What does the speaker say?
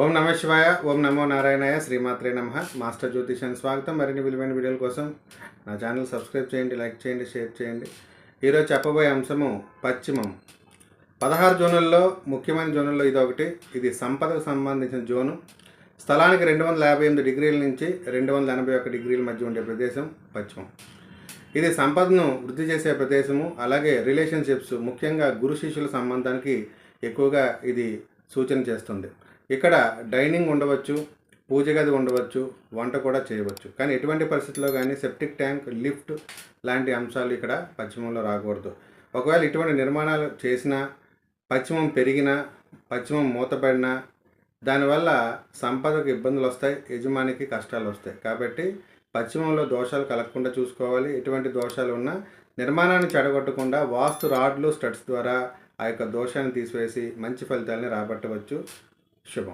ఓం నమ శివాయ ఓం నమో నారాయణాయ శ్రీమాత్రే నమ. మాస్టర్ జ్యోతిషన్ స్వాగతం. మరిన్ని విలువైన వీడియోల కోసం నా ఛానల్ సబ్స్క్రైబ్ చేయండి లైక్ చేయండి షేర్ చేయండి. ఈరోజు చెప్పబోయే అంశము పశ్చిమం. పదహారు జోనుల్లో ముఖ్యమైన జోనుల్లో ఇది ఒకటి. ఇది సంపదకు సంబంధించిన జోను. స్థలానికి రెండు వందల యాభై ఎనిమిది డిగ్రీల నుంచి రెండు వందల ఎనభై ఒక్క డిగ్రీల మధ్య ఉండే ప్రదేశం పశ్చిమం. ఇది సంపదను వృద్ధి చేసే ప్రదేశము. అలాగే రిలేషన్షిప్స్ ముఖ్యంగా గురు శిష్యుల సంబంధానికి ఎక్కువగా ఇది సూచన చేస్తుంది. ఇక్కడ డైనింగ్ ఉండవచ్చు పూజ గది ఉండవచ్చు వంట కూడా చేయవచ్చు. కానీ ఎటువంటి పరిస్థితుల్లో కానీ సెప్టిక్ ట్యాంక్ లిఫ్ట్ లాంటి అంశాలు ఇక్కడ పశ్చిమంలో రాకూడదు. ఒకవేళ ఇటువంటి నిర్మాణాలు చేసినా పశ్చిమం పెరిగినా పశ్చిమం మూతపడినా దానివల్ల సంపదకు ఇబ్బందులు వస్తాయి యజమానికి కష్టాలు వస్తాయి. కాబట్టి పశ్చిమంలో దోషాలు కలగకుండా చూసుకోవాలి. ఎటువంటి దోషాలు ఉన్నా నిర్మాణాన్ని చెడగొట్టకుండా వాస్తు రాడ్లు స్టడ్స్ ద్వారా ఆ యొక్క దోషాన్ని తీసివేసి మంచి ఫలితాలని రాబట్టవచ్చు. C'est bon.